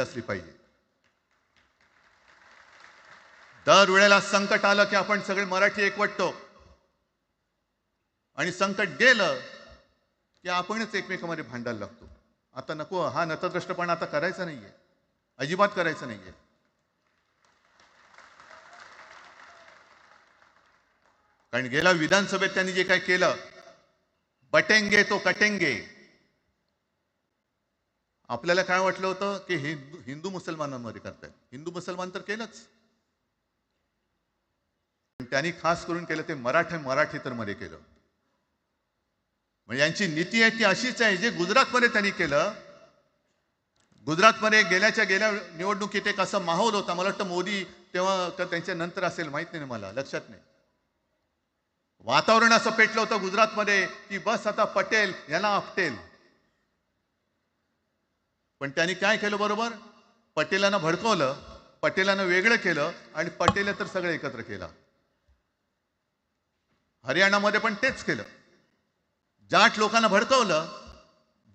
असली पाहिजे. दर वेळेला संकट आलं की आपण सगळे मराठी एकवटतो. आणि संकट गेलं की आपणच एकमेकांमध्ये भांडायला लागतो. आता नको हा नतद्रष्टपणा आता करायचा नाहीये. अजिबात करायचं नाहीये. कारण गेल्या विधानसभेत त्यांनी जे काय केलं बटेंगे तो कटेंगे. आपल्याला काय वाटलं होतं की हिंदू हिंदू मुसलमानांमध्ये करतायत? हिंदू मुसलमान तर केलंच. त्यांनी खास करून केलं ते मराठा मराठी तर मध्ये केलं. म्हणजे यांची नीती आहे ती अशीच आहे जे गुजरातमध्ये त्यांनी केलं. गुजरातमध्ये गेल्याच्या गेल्या निवडणुकीत एक असा माहोल होता. मला वाटतं मोदी तेव्हा का त्यांच्या नंतर असेल माहीत नाही मला लक्षात नाही. वातावरण असं पेटलं होतं गुजरातमध्ये की बस आता पटेल यांना आपटेल. पण त्यांनी काय केलं बरोबर? पटेलांना भडकवलं पटेलांना वेगळं केलं आणि पटेल तर सगळं एकत्र केलं. हरियाणामध्ये पण तेच केलं. जाट लोकांना भडकवलं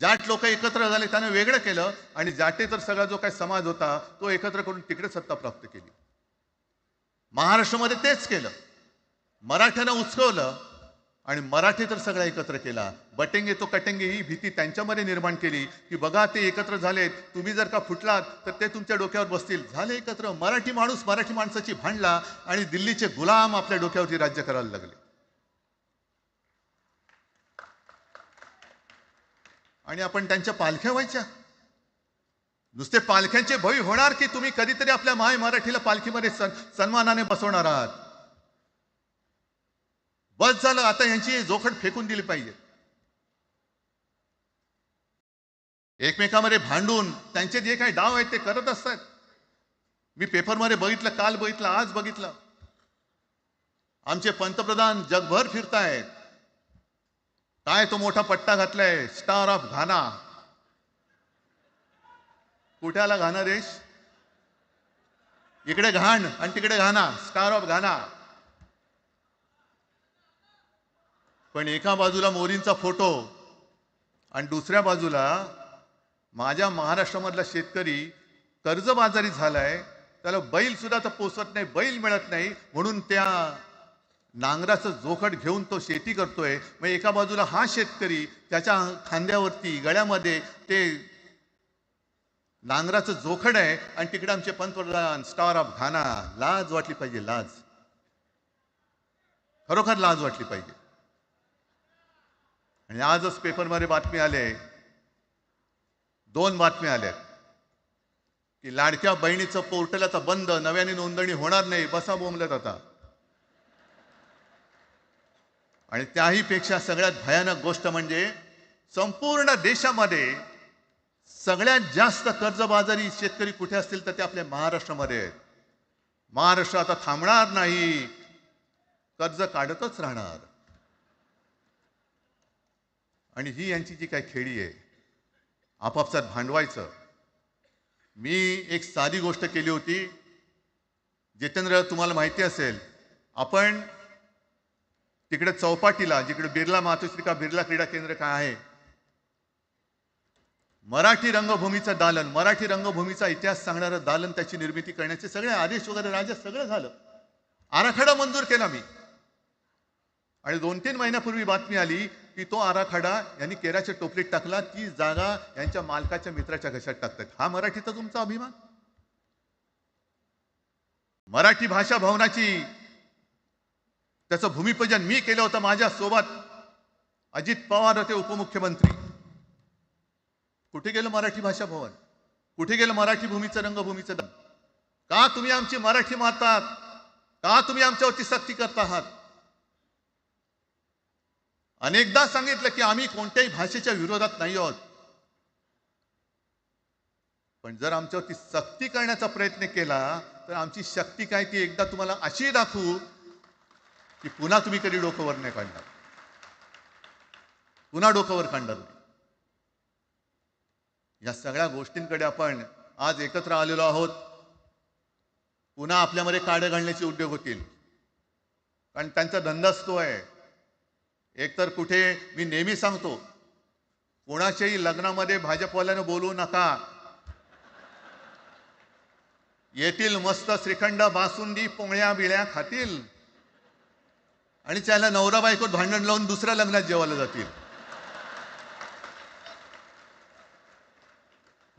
जाट लोक एकत्र झाले त्यानं वेगळं केलं आणि जाटे तर सगळा जो काही समाज होता तो एकत्र करून तिकडे सत्ता प्राप्त केली. महाराष्ट्रामध्ये तेच केलं. मराठ्यांना उचकवलं आणि मराठी तर सगळा एकत्र केला. बटेंगे तो कटेंगे ही भीती त्यांच्यामध्ये निर्माण केली की बघा ते एकत्र झालेत. तुम्ही जर का फुटलात तर ते तुमच्या डोक्यावर बसतील. झाले एकत्र. मराठी माणूस मराठी माणसाची भांडला आणि दिल्लीचे गुलाम आपल्या डोक्यावरती राज्य करायला लागले. आणि आपण त्यांच्या पालख्या व्हायच्या. नुसते पालख्यांचे भवी होणार की तुम्ही कधीतरी आपल्या माय मराठीला पालखीमध्ये सन सन्मानाने बसवणार आहात. बस झालं आता यांची जोखड फेकून दिली पाहिजे. एकमेकामध्ये भांडून त्यांचे जे काही डाव आहेत ते करत असतात. मी पेपरमध्ये बघितलं काल बघितलं आज बघितलं. आमचे पंतप्रधान जगभर फिरतायत. काय तो मोठा पट्टा घातलाय स्टार ऑफ घाना कुठे आला घाना देश इकडे घाण आणि तिकडे घाना स्टार ऑफ घाना पण एका बाजूला मोरींचा फोटो आणि दुसऱ्या बाजूला माझ्या महाराष्ट्रामधला शेतकरी कर्जबाजारी झालाय त्याला बैल सुद्धा तर पोचत नाही बैल मिळत नाही म्हणून त्या नांगराचं जोखड घेऊन तो शेती करतोय. मग एका बाजूला हा शेतकरी त्याच्या खांद्यावरती गळ्यामध्ये ते नांगराचं जोखड आहे आणि तिकडे आमचे पंतप्रधान स्टार ऑफ घाना लाज वाटली पाहिजे लाज. खरोखर लाज वाटली पाहिजे. आणि आजच पेपरमध्ये बातमी आले दोन बातम्या आल्या की लाडक्या बहिणीचं पोर्टल आता बंद नव्याने नोंदणी होणार नाही बसा बोंबलत आता. आणि त्याही पेक्षा सगळ्यात भयानक गोष्ट म्हणजे संपूर्ण देशामध्ये सगळ्यात जास्त कर्जबाजारी शेतकरी कुठे असतील तर ते आपल्या महाराष्ट्रामध्ये आहेत. महाराष्ट्र आता थांबणार नाही. कर्ज काढतच राहणार. आणि ही यांची जी काही खेळी आहे आपापसात भांडवायचं. मी एक साधी गोष्ट केली होती. जितेंद्र तुम्हाला माहिती असेल आपण तिकडे चौपाटीला जिकडे बिर्ला मातोश्री का बिर्ला क्रीडा केंद्र काय आहे मराठी रंगभूमीचं दालन मराठी रंगभूमीचा इतिहास सांगणारं दालन त्याची निर्मिती करण्याचे सगळे आदेश वगैरे राजा सगळं झालं. आराखडा मंजूर केला मी. आणि दोन तीन महिन्यापूर्वी बातमी आली की तो आराखडा यांनी केराच्या टोपलीत टाकला ती जागा यांच्या मालकाच्या मित्राच्या घशात टाकतात. हा मराठीचा तुमचा अभिमान? मराठी भाषा भवनाची त्याचं भूमिपूजन मी केलं होतं माझ्या सोबत. अजित पवार होते उपमुख्यमंत्री. कुठे गेलं मराठी भाषा भवन? कुठे गेलं मराठी भूमीचं रंगभूमीचं? का तुम्ही आमची मराठी मारतात का तुम्ही आमच्यावरती सक्ती करत आहात? अनेकदा सांगितलं की आम्ही कोणत्याही भाषेच्या विरोधात नाही आहोत. पण जर आमच्यावरती सक्ती करण्याचा प्रयत्न केला तर आमची शक्ती काय ती एकदा तुम्हाला अशी दाखवू की पुन्हा तुम्ही कधी डोकंवर नाही काढणार. पुन्हा डोकंवर काढणार नाही. या सगळ्या गोष्टींकडे आपण आज एकत्र आलेलो आहोत. पुन्हा आपल्यामध्ये काडे घालण्याचे उद्योग होतील. कारण त्यांचा धंदाच तो आहे. एकतर कुठे मी नेहमी सांगतो कोणाच्याही लग्नामध्ये भाजपवाल्यानं बोलू नका. येतील मस्त श्रीखंड बासुंदी पोंगळ्या बिळ्या खातील. आणि त्याला नवरा बायकोत भांडण लावून दुसऱ्या लग्नात जेवायला जातील.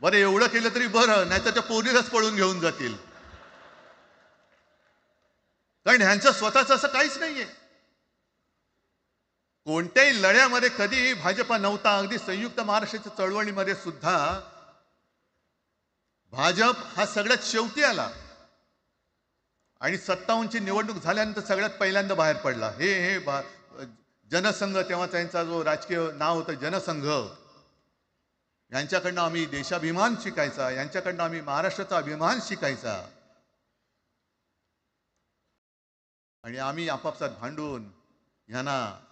बरं एवढं केलं तरी बरं नाही तर त्या पोरीलाच पळून घेऊन जातील. कारण ह्यांचं स्वतःच असं काहीच नाहीये. कोणत्याही लढ्यामध्ये कधी भाजपा नव्हता अगदी संयुक्त महाराष्ट्राच्या चळवळीमध्ये सुद्धा भाजप हा सगळ्यात शेवटी आला. आणि सत्तावन्नची निवडणूक झाल्यानंतर सगळ्यात पहिल्यांदा बाहेर पडला. हे हे भा- जनसंघ तेव्हा त्यांचा जो राजकीय नाव होतं जनसंघ यांच्याकडनं आम्ही देशाभिमान शिकायचा यांच्याकडनं आम्ही महाराष्ट्राचा अभिमान शिकायचा. आणि आम्ही आपापसात भांडून ह्यांना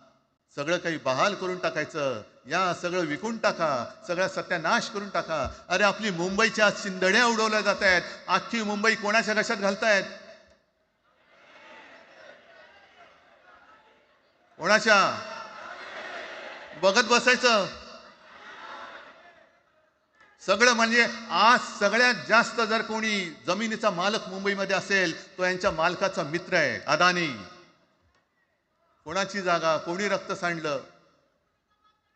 सगळं काही बहाल करून टाकायचं या सगळं विकून टाका सगळा सत्यानाश करून टाका. अरे आपली मुंबईच्या शिंदड्या उडवल्या जात आहेत अख्खी मुंबई कोणाच्या कशात घालतायत? कोणाच्या? बघत बसायचं. सगळं म्हणजे आज सगळ्यात जास्त जर कोणी जमिनीचा मालक मुंबईमध्ये असेल तो यांच्या मालकाचा मित्र आहे अदानी. कोणाची जागा कोणी रक्त सांडलं?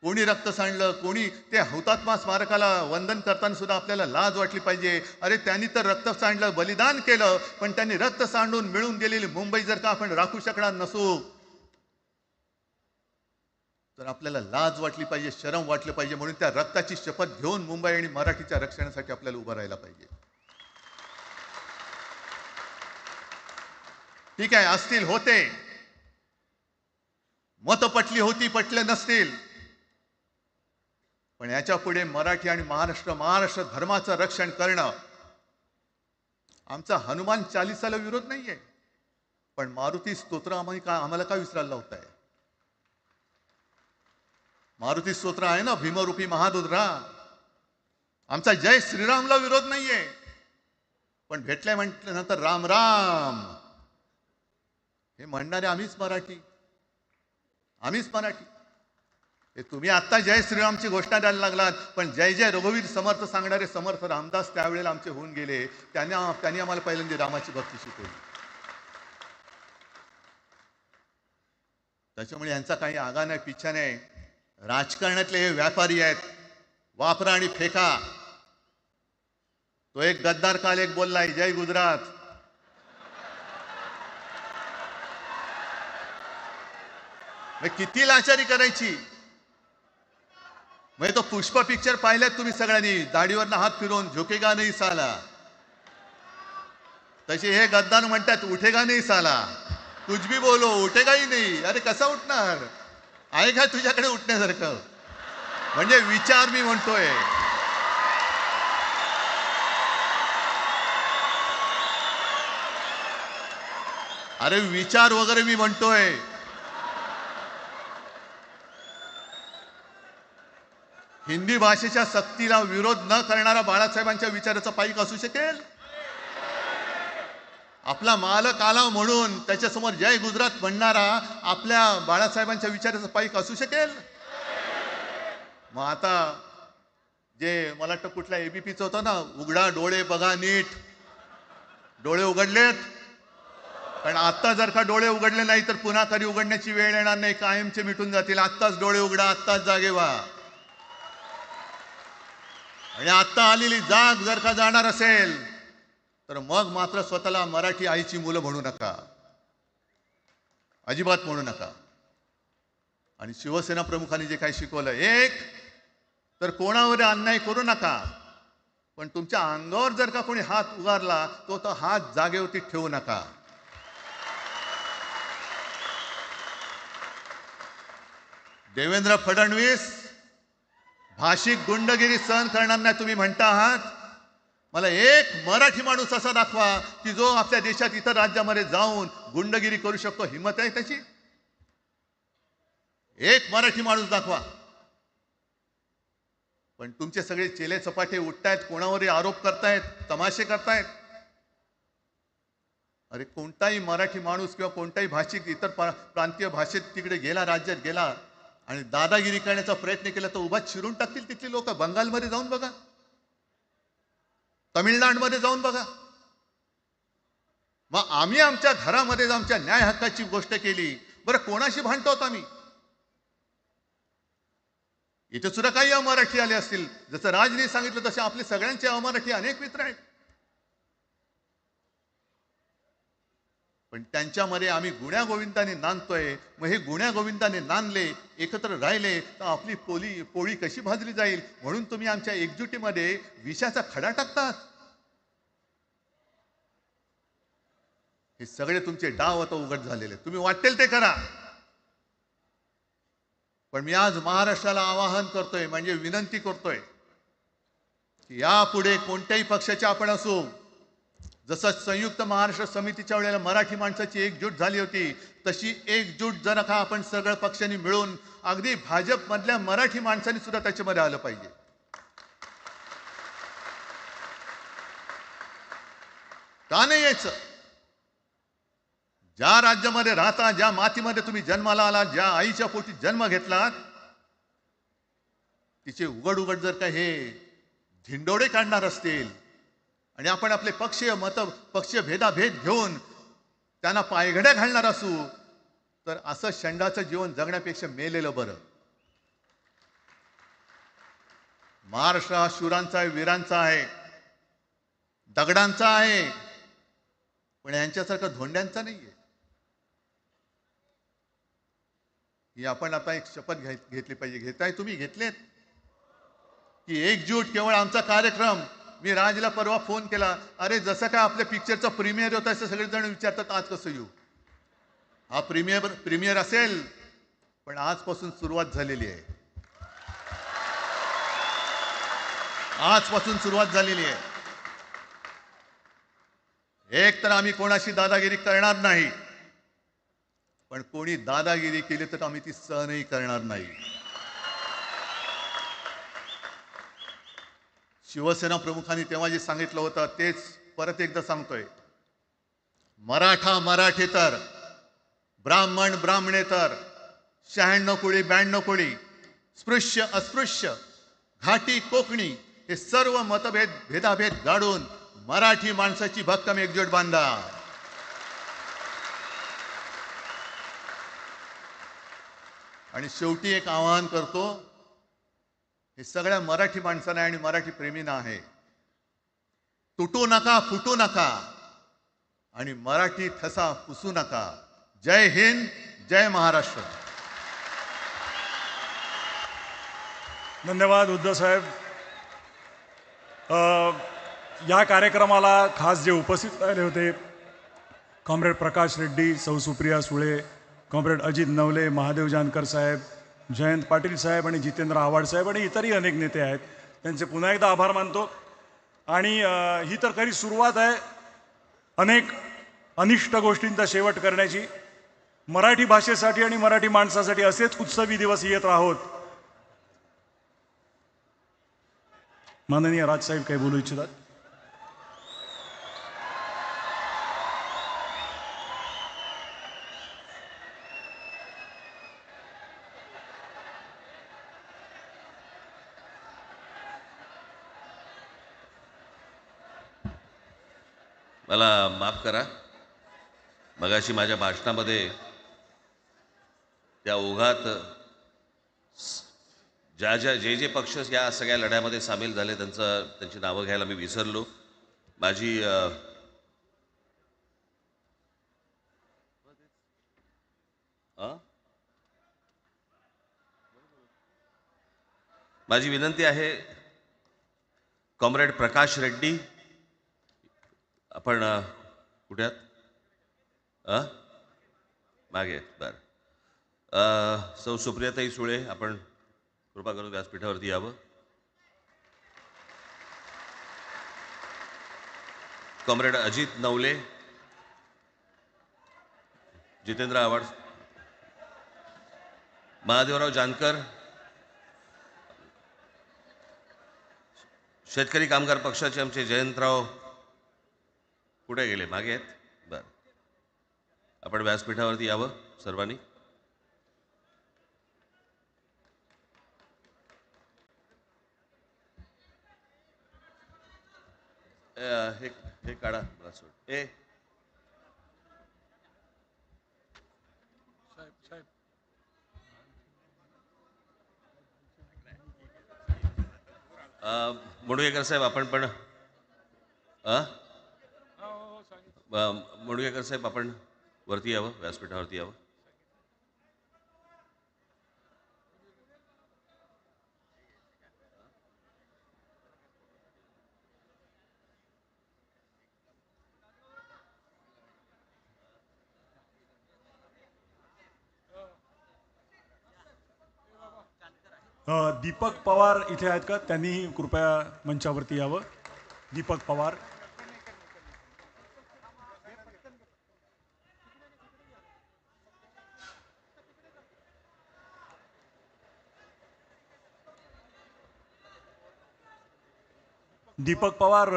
कोणी रक्त सांडलं कोणी ते हौतात्मा स्मारकाला वंदन करताना सुद्धा आपल्याला लाज वाटली पाहिजे. अरे त्यांनी तर रक्त सांडलं बलिदान केलं पण त्यांनी रक्त सांडून मिळून गेलेली मुंबई जर का आपण राखू शकणार नसू तर आपल्याला लाज वाटली पाहिजे शरम वाटलं पाहिजे. म्हणून त्या रक्ताची शपथ घेऊन मुंबई आणि मराठीच्या रक्षणासाठी आपल्याला उभं राहायला पाहिजे. ठीक आहे असतील होते. मतं पटली होती पटले नसतील. पण याच्यापुढे मराठी आणि महाराष्ट्र महाराष्ट्र धर्माचं रक्षण करणं आमचा हनुमान चालिसाला विरोध नाहीये. पण मारुती स्तोत्र आम्ही का आम्हाला का विसरायला लावताय? मारुती स्तोत्र आहे ना भीमरूपी महादुद्रा. आमचा जय श्रीरामला विरोध नाहीये. पण भेटल्या म्हटल्यानंतर राम राम. हे म्हणणारे आम्हीच मराठी. आम्हीच मराठी. हे तुम्ही आत्ता जय श्रीरामची घोषणा द्यायला लागलात पण जय जय रघुवीर समर्थ सांगणारे समर्थ रामदास त्यावेळेला आमचे होऊन गेले. त्यांनी त्यांनी आम्हाला पहिल्यांदा रामाची भक्ती शिकवली. त्याच्यामुळे यांचा काही आगा नाही पिच्छा नाही. राजकारणातले हे व्यापारी आहेत. वापरा आणि फेका. तो एक गद्दार काल एक बोललाय जय गुजरात. मग किती लाचारी करायची? म्हणजे तो पुष्प पिक्चर पाहिल्यात तुम्ही सगळ्यांनी. दाढीवरनं हात फिरवून झोकेगा नाही साला. तसे हे गद्दार म्हणतात उठेगा नाही साला. कुछ भी बोलो उठेगाही नाही अरे कसा उठणार? आहे का तुझ्याकडे उठण्यासारखं? म्हणजे विचार मी म्हणतोय. अरे विचार वगैरे मी म्हणतोय. हिंदी भाषेच्या सक्तीला विरोध न करणारा बाळासाहेबांच्या विचाराचा पाईक असू शकेल? आपला मालक आला म्हणून त्याच्यासमोर जय गुजरात म्हणणारा आपल्या बाळासाहेबांच्या विचाराचा पाईक असू शकेल? मग आता जे मला वाटतं कुठल्या एबीपीचं होतं ना उघडा डोळे बघा नीट. डोळे उघडलेत? कारण आत्ता जर का डोळे उघडले नाही तर पुन्हा कधी उघडण्याची वेळ येणार नाही कायमचे मिटून जातील. आत्ताच डोळे उघडा आत्ताच जागे व्हा. आणि आत्ता आलेली जाग जर का जाणार असेल तर मग मात्र स्वतःला मराठी आईची मुलं म्हणू नका. अजिबात म्हणू नका. आणि शिवसेना प्रमुखांनी जे काही शिकवलं एक तर कोणावर अन्याय करू नका. पण तुमच्या अंगावर जर का कोणी हात उगारला तो तो हात जागेवरती ठेवू नका. देवेंद्र फडणवीस भाषिक गुंडगिरी सहन करणार नाही तुम्ही म्हणता आहात? मला एक मराठी माणूस असा दाखवा की जो आपल्या देशात इतर राज्यामध्ये जाऊन गुंडगिरी करू शकतो. हिंमत आहे त्याची? एक मराठी माणूस दाखवा. पण तुमचे सगळे चेले चपाटे उठतायत कोणावरही आरोप करतायत तमाशे करतायत? अरे कोणताही मराठी माणूस किंवा कोणताही भाषिक इतर प्रांतीय भाषेत तिकडे गेला राज्यात गेला आणि दादागिरी करण्याचा प्रयत्न केला तर उभा चिरून टाकतील तिथली लोक. बंगालमध्ये जाऊन बघा. तमिळनाडमध्ये जाऊन बघा. मग आम्ही आमच्या घरामध्ये आमच्या न्याय हक्काची गोष्ट केली. बरं कोणाशी भांडतो आहोत आम्ही? इथे सुद्धा काही अमराठी आले असतील. जसं राजने सांगितलं तसे आपले सगळ्यांचे अमराठी अनेक मित्र आहेत. पण त्यांच्यामध्ये आम्ही गुण्या गोविंदाने नांदतोय. मग हे गुण्या गोविंदाने नांदले एकत्र राहिले तर आपली पोली पोळी कशी भाजली जाईल? म्हणून तुम्ही आमच्या एकजुटीमध्ये विषाचा खडा टाकतात. हे सगळे तुमचे डाव आता उघड झालेले तुम्ही वाटेल ते करा. पण मी आज महाराष्ट्राला आवाहन करतोय म्हणजे विनंती करतोय की यापुढे कोणत्याही पक्षाचे आपण असू जसं संयुक्त महाराष्ट्र समितीच्या वेळेला मराठी माणसाची एकजूट झाली होती तशी एकजूट जर का आपण सगळ्या पक्षांनी मिळून अगदी भाजपमधल्या मराठी माणसांनी सुद्धा त्याच्यामध्ये आलं पाहिजे. का नाही यायचं? ज्या राज्यामध्ये राहता ज्या मातीमध्ये तुम्ही जन्माला आलात ज्या आईच्या पोटी जन्म घेतलात तिचे उघड उघड जर का हे धिंडोडे काढणार असतील आणि आपण आपले पक्षीय मत पक्षीय भेदाभेद घेऊन त्यांना पायघड्या घालणार असू तर असं शंडाचं जीवन जगण्यापेक्षा मेलेलं बरं. महाराष्ट्र हा शूरांचा आहे वीरांचा आहे दगडांचा आहे पण यांच्यासारखं धोंड्यांचा नाहीये. ही आपण आता एक शपथ घेतली पाहिजे. घेताय तुम्ही घेतलेत? की एकजूट केवळ आमचा कार्यक्रम मी राजला परवा फोन केला अरे जसं काय आपल्या पिक्चरचा प्रीमियर होता असं सगळेजण विचारतात आज कसं येऊ? हा प्रीमियर प्रीमियर असेल पण आजपासून सुरुवात झालेली आहे. आजपासून सुरुवात झालेली आहे. एक तर आम्ही कोणाशी दादागिरी करणार नाही पण कोणी दादागिरी केली तर आम्ही ती सहनही करणार नाही. शिवसेना प्रमुखांनी तेव्हा जे सांगितलं होतं तेच परत एकदा सांगतोय. मराठा मराठेतर ब्राह्मण ब्राह्मणेतर शहाण्णव कोळी ब्याण्णव कोळी स्पृश्य अस्पृश्य घाटी कोकणी हे सर्व मतभेद भेदाभेद गाडून मराठी माणसाची भक्कम एकजूट बांधा. आणि शेवटी एक आवाहन करतो हे सगळ्या मराठी माणसांना आणि मराठी प्रेमींना आहे. तुटू नका फुटू नका आणि मराठी ठसा पुसू नका. जय हिंद जय महाराष्ट्र. धन्यवाद उद्धव साहेब. या कार्यक्रमाला खास जे उपस्थित राहिले होते कॉम्रेड प्रकाश रेड्डी सौ सुप्रिया सुळे कॉम्रेड अजित नवले महादेव जानकर साहेब जयंत पाटील साहेब आणि जितेंद्र आव्हाड साहेब आणि इतरही अनेक नेते आहेत. त्यांचे पुन्हा एकदा आभार मानतो. आणि ही तर खरी सुरुवात आहे अनेक अनिष्ट गोष्टींचा शेवट करण्याची. मराठी भाषेसाठी आणि मराठी माणसासाठी असेच उत्सवी दिवस येत आहोत माननीय राजसाहेब काही बोलू इच्छितात? मला माफ करा. मगाशी माझ्या भाषणामध्ये त्या ओघात ज्या ज्या जे जे पक्ष या सगळ्या लढ्यामध्ये सामील झाले त्यांचं त्यांची नावं घ्यायला मी विसरलो. माझी माझी विनंती आहे कॉम्रेड प्रकाश रेड्डी आपण कुठ्यात अ? मागे आहेत बरं. सौ सुप्रियाताई सुळे आपण कृपा करून व्यासपीठावरती यावं. कॉम्रेड अजित नवले. जितेंद्र आव्हाड. महादेवराव जानकर. शेतकरी कामगार पक्षाचे आमचे जयंतराव कुठे गेले? मागे आहेत? बरं. आपण व्यासपीठावरती यावं सर्वांनी? हे हे काढा मला सोड. ए. मुडगेकर साहेब आपण पण अ? मुडगेकर साहेब आपण वरती यावं व्यासपीठावरती यावं? दीपक पवार इथे आहेत का? त्यांनीही कृपया मंचावरती यावं. दीपक पवार. दीपक पवार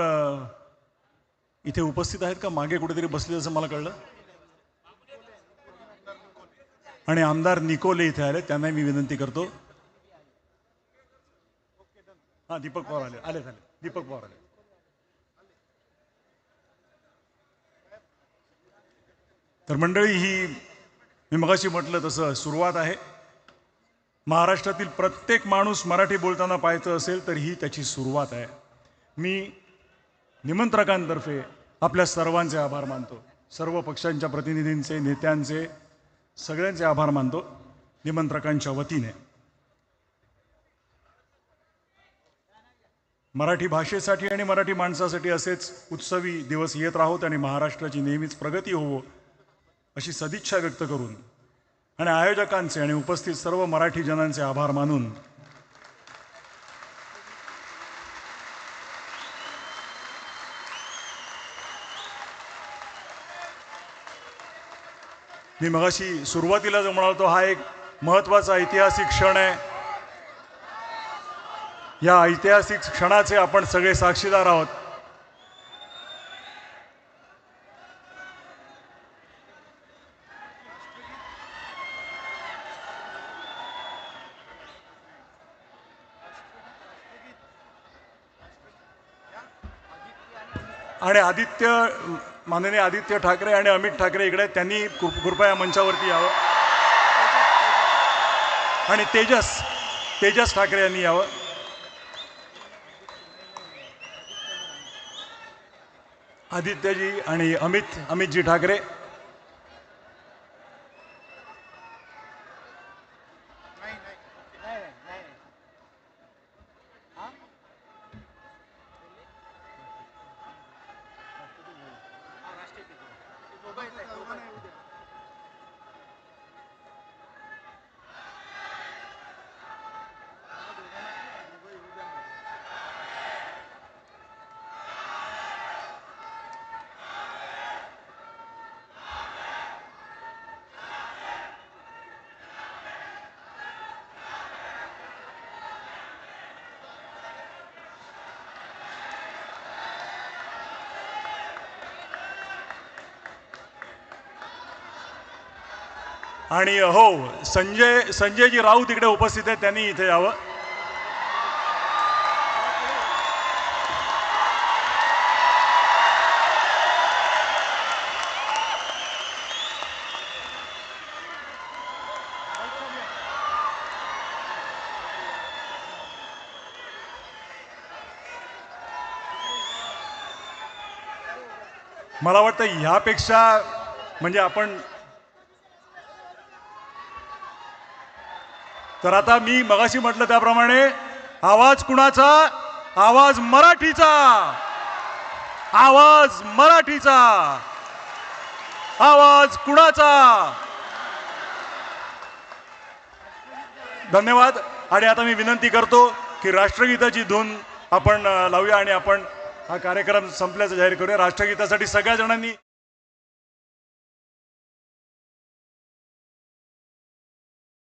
इथे उपस्थित आहेत का? मागे कुठेतरी बसले असं मला कळलं. आणि आमदार निकोले इथे आले त्यांना मी विनंती करतो. हा दीपक पवार आले आले झाले. दीपक पवार आले. तर मंडळी ही मी मगाशी म्हटलं तसं सुरुवात आहे. महाराष्ट्रातील प्रत्येक माणूस मराठी बोलताना पाहायचं असेल तर ही त्याची सुरुवात आहे. मी निमंत्रकांतर्फे आपल्या सर्वांचे आभार मानतो. सर्व पक्षांच्या प्रतिनिधींचे नेत्यांचे सगळ्यांचे आभार मानतो निमंत्रकांच्या वतीने. मराठी भाषेसाठी आणि मराठी माणसासाठी असेच उत्सवी दिवस येत राहोत आणि महाराष्ट्राची नेहमीच प्रगती होवो अशी सदिच्छा व्यक्त करून आणि आयोजकांचे आणि उपस्थित सर्व मराठी जनांचे आभार मानून मी मगाशी सुरुवातीला जो म्हणालो हा एक महत्त्वाचा ऐतिहासिक क्षण आहे. या ऐतिहासिक क्षणाचे आपण सगळे साक्षीदार आहोत. आणि आदित्य माननीय आदित्य ठाकरे आणि अमित ठाकरे इकडे त्यांनी कृप- कृपया मंचावरती यावं. आणि तेजस तेजस ठाकरे यांनी यावं. आदित्यजी आणि अमित अमितजी ठाकरे. आणि हो संजय संजयजी राऊत इकडे उपस्थित आहेत त्यांनी इथे यावं. मला वाटतं ह्यापेक्षा म्हणजे आपण तर आता मी मगाशी म्हटलं त्याप्रमाणे आवाज कुणाचा? आवाज मराठीचा. आवाज मराठीचा. आवाज कुणाचा? धन्यवाद. आणि आता मी विनंती करतो की राष्ट्रगीताची धून आपण लावूया आणि आपण हा कार्यक्रम संपल्याचं जाहीर करूया. राष्ट्रगीतासाठी सगळ्या जणांनी